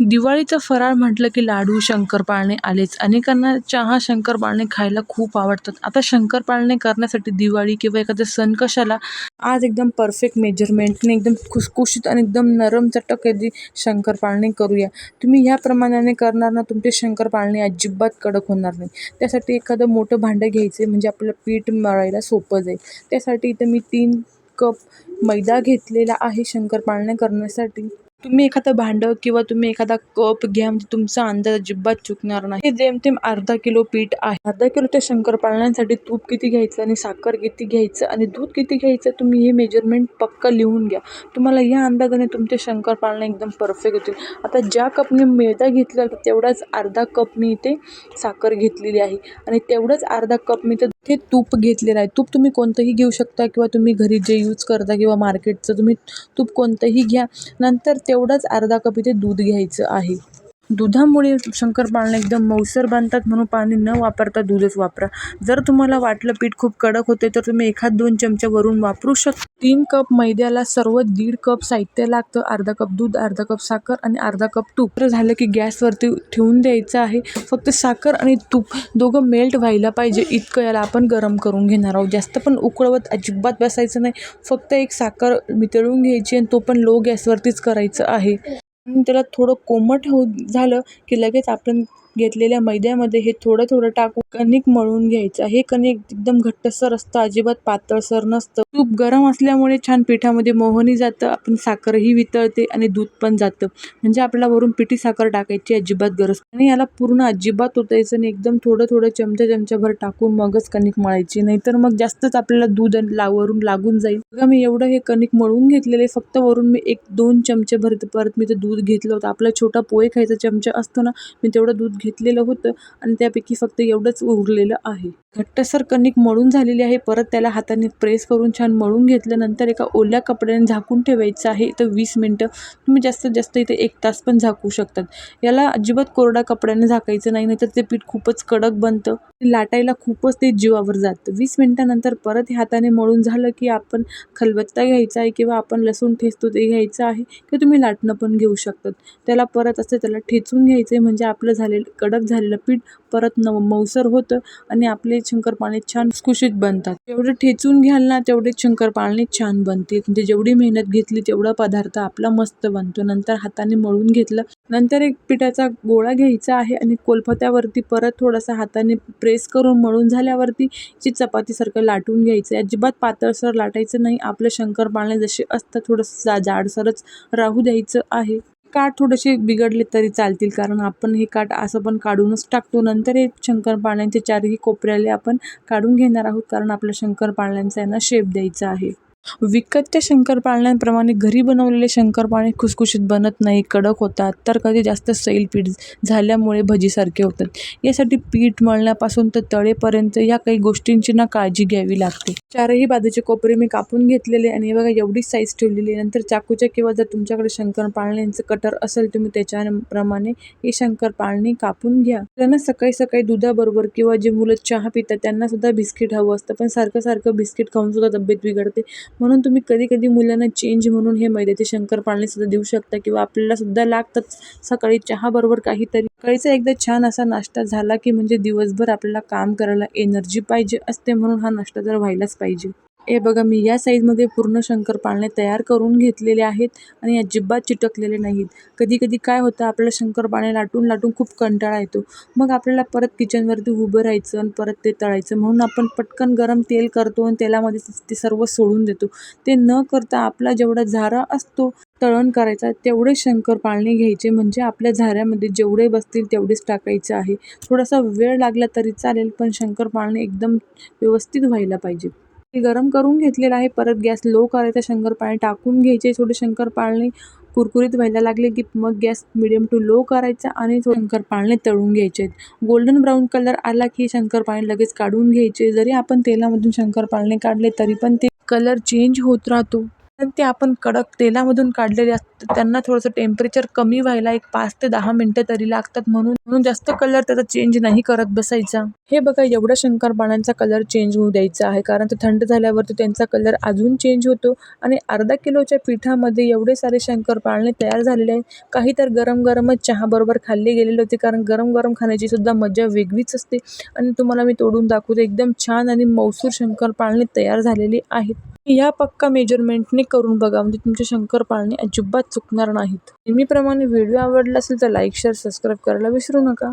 दिवाळीचं फराळ म्हटलं की लाडू शंकरपाळणे आलेच. अनेकांना चहा शंकरपाळणे खायला खूप आवडतात. आता शंकरपाळणे करण्यासाठी दिवाळी किंवा एखादा सण कशाला? आज एकदम परफेक्ट मेजरमेंटने एकदम खुसखुशीत आणि एकदम नरम चटक कधी शंकरपाळणे करूया. तुम्ही ह्या प्रमाणाने करणार ना तुमचे शंकरपाळणे अजिबात कडक होणार नाही. त्यासाठी एखादं मोठं भांडं घ्यायचे म्हणजे आपलं पीठ मळायला सोपं जाईल. त्यासाठी इथं मी तीन कप मैदा घेतलेला आहे शंकरपाळणे करण्यासाठी. तुम्ही एखादं भांडं किंवा तुम्ही एखादा कप घ्या म्हणजे तुमचा अंदाज अजिबात चुकणार नाही. हे जेमतेम अर्धा किलो पीठ आहे. अर्धा किलो त्या शंकरपाळ्यांसाठी तूप किती घ्यायचं आणि साखर किती घ्यायचं आणि दूध किती घ्यायचं तुम्ही हे मेजरमेंट पक्का लिहून घ्या. तुम्हाला या अंदाजाने तुमचे शंकरपाळणे एकदम परफेक्ट होतील. आता ज्या कपने मैदा घेतला होता तेवढाच अर्धा कप मी इथे साखर घेतलेली आहे. आणि तेवढंच अर्धा कप मी तर ते तूप घेतलेलं आहे. तूप तुम्ही कोणतंही घेऊ शकता किंवा तुम्ही घरी जे यूज करता किंवा मार्केटचं तुम्ही तूप कोणतंही घ्या. नंतर ते तेवढंच अर्धा कप इथे दूध घ्यायचं आहे. दुधामुळे शंकरपाळणे एकदम मऊसर बनतात म्हणून पाणी न वापरता दूधच वापरा. जर तुम्हाला वाटलं पीठ खूप कडक होते तर तुम्ही एखाद दोन चमचे वरून वापरू शकता तीन कप मैद्याला सर्व दीड कप साहित्य लागतं अर्धा कप दूध अर्धा कप साखर आणि अर्धा कप तूप. तर झालं की गॅसवरती ठेवून द्यायचं आहे. फक्त साखर आणि तूप दोघं मेल्ट व्हायला पाहिजे. इतकं याला आपण गरम करून घेणार आहोत. जास्त पण उकळवत अजिबात बसायचं नाही. फक्त एक साखर वितळून घ्यायची आणि तो पण लो गॅसवरतीच करायचं आहे. आणि त्याला थोडं कोमट होऊ झालं की लगेच आपण घेतलेल्या मैद्यामध्ये हे थोडं थोडं टाकून कणिक मळून घ्यायचं. हे कणिक एकदम घट्टसर असतं अजिबात पातळसर नसतं. तूप गरम असल्यामुळे छान पिठामध्ये मोहनी जातं आपण साखरही वितळते आणि दूध पण जातं. म्हणजे आपल्याला वरून पिठी साखर टाकायची अजिबात गरज आणि याला पूर्ण अजिबात ओतायचं आणि एकदम थोडं थोडं चमचा चमचाभर टाकून मगच कणिक मळायची. नाहीतर मग जास्तच आपल्याला दूध लावरून लागून जाईल. बघा मी एवढं हे कणिक मळून घेतलेले फक्त वरून मी एक दोन चमचे भरत परत मी ते दूध घेतलं होतं. आपला छोटा पोहे खायचा चमचा असतो ना मी तेवढं दूध घेतलेलं होतं आणि त्यापैकी फक्त एवढंच उरलेलं आहे. घट्टसर कणिक मळून झालेली आहे. परत त्याला हाताने प्रेस करून छान मळून घेतलं. नंतर एका ओल्या कपड्याने झाकून ठेवायचं आहे. तर वीस मिनटं. तुम्ही जास्तीत जास्त इथे एक तास पण झाकू शकतात. याला अजिबात कोरडा कपड्याने झाकायचं नाही नाहीतर ते पीठ खूपच कडक बनतं. लाटायला खूपच ते जीवावर जातं. वीस मिनटानंतर परत हाताने मळून झालं की आपण खलबत्ता घ्यायचा आहे किंवा आपण लसूण ठेचतो ते घ्यायचं आहे की तुम्ही लाटणं पण घेऊ शकतात. त्याला परत असं त्याला ठेचून घ्यायचं आहे म्हणजे आपलं झालेलं कडक झालेलं पीठ परत न मऊसर होतं आणि आपले शंकरपाळे छान खुशीत बनतात. जेवढे ठेचून घ्याल ना तेवढे शंकरपाळे छान बनतील. म्हणजे जेवढी मेहनत घेतली तेवढा पदार्थ आपला मस्त बनतो. नंतर हाताने मळून घेतलं. नंतर एक पिठाचा गोळा घ्यायचा आहे आणि कोलफत्यावरती परत थोडासा हाताने प्रेस करून मळून झाल्यावरती जी चपातीसारखं लाटून घ्यायचं. अजिबात पातळसर लाटायचं नाही. आपलं शंकरपाळे जसे असतात थोडंसं जा जाडसरच राहू द्यायचं आहे. काठ थोडेसे बिघडले तरी चालतील कारण आपण हे काठ असं पण काढूनच टाकतो. नंतर हे शंकरपाळ्यांचे चारही कोपऱ्याले आपण काढून घेणार आहोत कारण आपल्या शंकरपाळ्यांचा यांना शेप द्यायचा आहे. विकतच्या शंकरपाळ्यांप्रमाणे घरी बनवलेले शंकरपाळे खुसखुशीत बनत नाही कडक होतात तर कधी जास्त सैल पीठ झाल्यामुळे भजीसारखे होतात. यासाठी पीठ मळण्यापासून तर तळेपर्यंत या काही गोष्टींची ना काळजी घ्यावी लागते. चारही बाजूचे कोपरे मी कापून घेतलेले आणि बघा एवढी साईज ठेवलेली नंतर चाकूच्या किंवा जर तुमच्याकडे शंकरपाळण्यांचं कटर असेल तुम्ही त्याच्याप्रमाणे हे शंकरपाळणी कापून घ्या. त्यांना सकाळी सकाळी दुधाबरोबर किंवा जे मुलं चहा पितात त्यांना सुद्धा बिस्किट हवं असतं. पण सारखं सारखं बिस्किट खाऊन सुद्धा तब्येत बिघडते. म्हणून तुम्ही कधी कधी मुलांना चेंज म्हणून हे मैद्याचे शंकर सुद्धा देऊ शकता किंवा आपल्याला सुद्धा लागतात. सकाळी चहाबरोबर काहीतरी. सकाळीचा एकदा छान असा नाश्ता झाला की म्हणजे दिवसभर आपल्याला काम करायला एनर्जी पाहिजे असते म्हणून हा नाश्ता तर व्हायलाच पाहिजे. हे बघा मी या साईजमध्ये पूर्ण शंकरपाळणे तयार करून घेतलेले आहेत आणि अजिबात चिटकलेले नाहीत. कधी कधी काय होतं आपल्याला शंकरपाळणे लाटून लाटून खूप कंटाळा येतो. मग आपल्याला परत किचनवरती उभं राहायचं आणि परत ते तळायचं. म्हणून आपण पटकन गरम तेल करतो आणि तेलामध्ये ते सर्व सोडून देतो. ते न करता आपला जेवढा झारा असतो तळण करायचा तेवढे शंकरपाळणे घ्यायचे. म्हणजे आपल्या झाऱ्यामध्ये जेवढे बसतील तेवढेच टाकायचे आहे. थोडासा वेळ लागला तरी चालेल पण शंकरपाळणे एकदम व्यवस्थित व्हायला पाहिजे. गरम करून घेतलेलं आहे. परत गॅस लो करायचा शंकरपाळे टाकून घ्यायचे. थोडे शंकरपाळणे कुरकुरीत व्हायला लागले की मग गॅस मिडियम टू लो करायचा आणि शंकरपाळणे तळून घ्यायचे. गोल्डन ब्राऊन कलर आला की शंकरपाळे लगेच काढून घ्यायचे. जरी आपण तेलामधून शंकरपाळणे काढले तरी पण ते कलर चेंज होत राहतो. आणि ते आपण कडक तेलामधून काढलेले असतात त्यांना थोडंसं टेम्परेचर कमी व्हायला एक पाच ते दहा मिनटं तरी लागतात म्हणून म्हणून जास्त कलर त्याचा चेंज नाही करत बसायचा. हे बघा एवढ्या शंकरपाळ्यांचा कलर चेंज होऊ द्यायचा आहे कारण ते थंड झाल्यावरती त्यांचा कलर अजून चेंज होतो आणि अर्धा किलोच्या पिठामध्ये एवढे सारे शंकरपाळणे तयार झालेले आहेत. काही तर गरम गरमच चहाबरोबर खाल्ले गेलेले होते कारण गरम गरम खाण्याची सुद्धा मजा वेगळीच असते. आणि तुम्हाला मी तोडून दाखवते एकदम छान आणि मौसूर शंकरपाळणे तयार झालेली आहेत. ह्या पक्का मेजरमेंटने करून बघा. म्हणजे तुमचे शंकरपाळणे अजिबात चुकणार नाहीत. नेहमीप्रमाणे व्हिडिओ आवडला असेल तर लाईक शेअर सबस्क्राईब करायला विसरू नका.